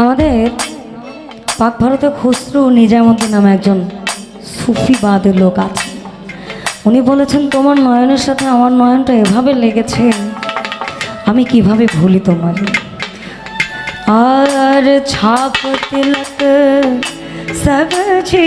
আমাদের পাক ভারতে খুসরু নিজামুদ্দিন নামে একজন সুফিবাদ লোক আছে। উনি বলেছেন, তোমার নয়নের সাথে আমার নয়নটা এভাবে লেগেছে, আমি কীভাবে ভুলি তোমার? আর ছাপ তিলক সবছি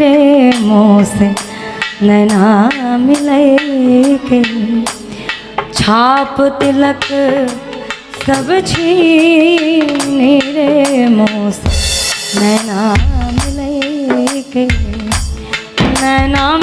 রে মোসে नैना মিলাই ছাপ তিলক सब छीने रे मोस मैं नाम लेके मैं नाम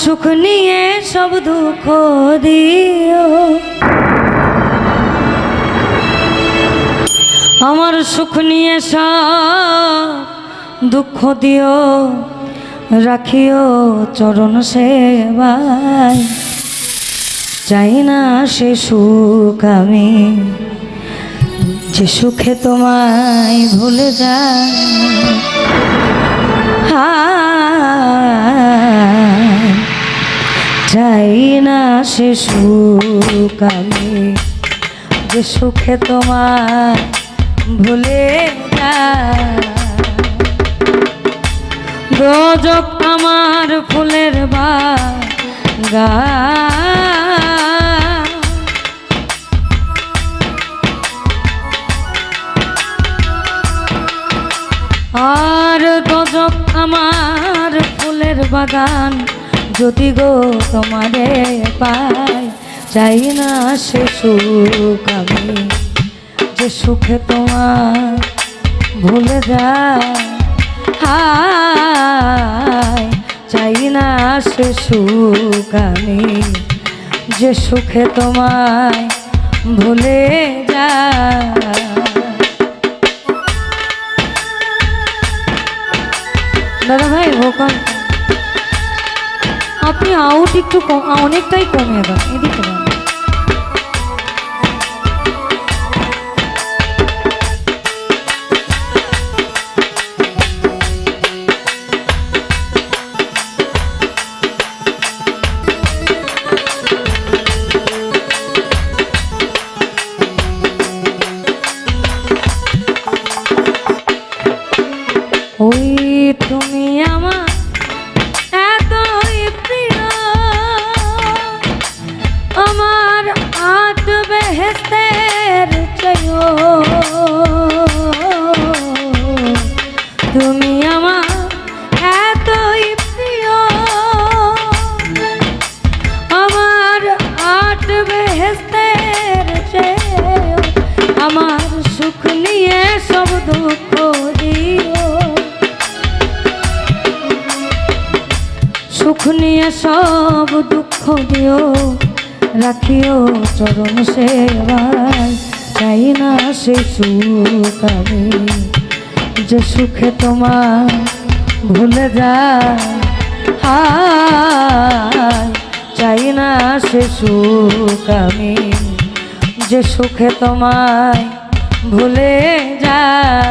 সুখ নিয়ে সব দুঃখ দিও। আমার সুখ নিয়ে সব দুঃখ দিও। রাখিও চরণ সেবায়। চাই না সে সুখ আমি যে সুখে তোমায় ভুলে যাই। হায়, চাই না সে সুখ আমি যে সুখে তোমার ভুলে রোজক আমার ফুলের বাগা আর দজক আমার ফুলের বাগান যদি গো তোমারে পাই চাই না সে সুখ আমি। যে সুখে তোমার ভুলে যায় চাই না সে সুখ আমি। যে সুখে তোমায় ভুলে যায়। দাদা ভাই ভোকাল আপনি আউট একটু কম অনেকটাই কমে দেন এদিকে ওই তুমি আমার সব দুঃখ দিও সুখ নিয়ে সব দুঃখ দিও। রাখিও চরণ সেবায়। চাই না সে সুখ আমি। যে সুখে তোমার ভুলে যায়। চাই না সে সুখ আমি। যে সুখে তোমায় ভুলে যা।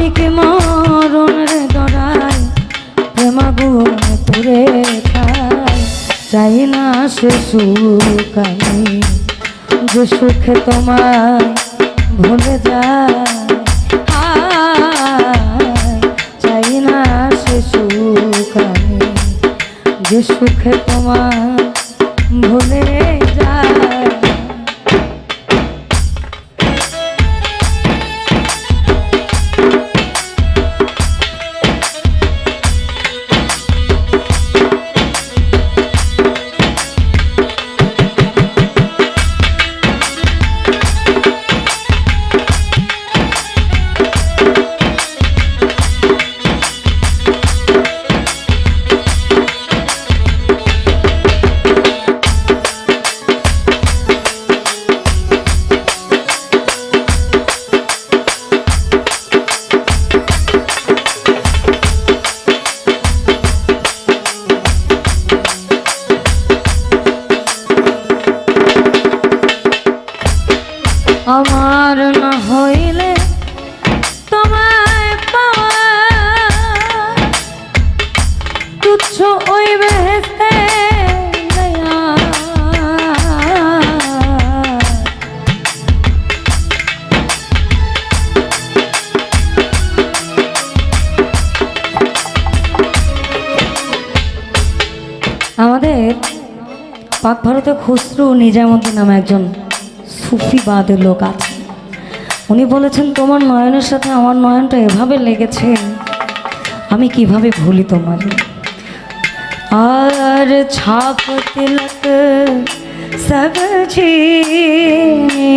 আমি কি মরণের দরাই প্রেমাগুন পুরে খাই চাই না সে সুখ যে সুখে তোমায় ভুলে যায়। চাই না সে সুখ যে সুখে তোমায় আমার না হইলে তোমায় পাওয়া তুচ্ছ ওই আমাদের পাক ভারতে খুসরু নিজামুদ্দিন নামে একজন সুফি বাঁধে লোক আছে। উনি বলেছেন, তোমার নয়নের সাথে আমার নয়নটা এভাবে লেগেছে, আমি কীভাবে ভুলি তোমার? আর ছাপ তিলক সব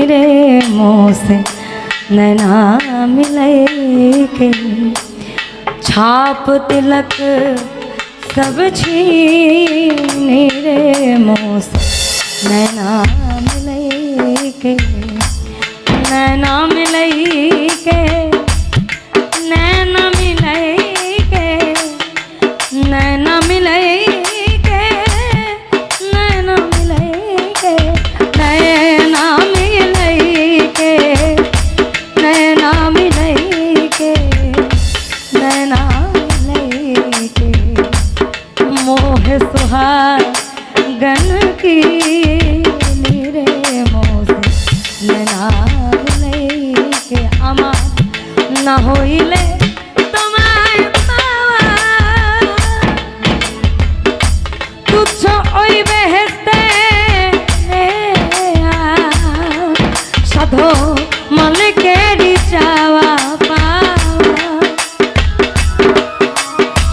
রে মোসে নয়না मिले के छाप तिलक सब छीने रे skate.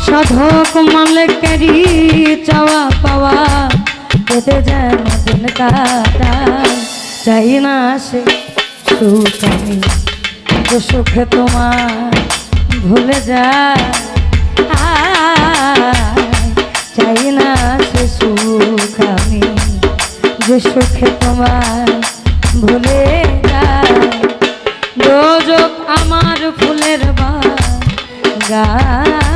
সাধক মালিকেরই চাওয়া পাওয়া। পেতে যেন দিন কাটা চাই না সে সুখ আমি সুখে তোমার ভুলে যা। চাই না সে সুখ আমি, যে সুখে তোমার ভুলে যায় আমার ফুলের বাগা ওই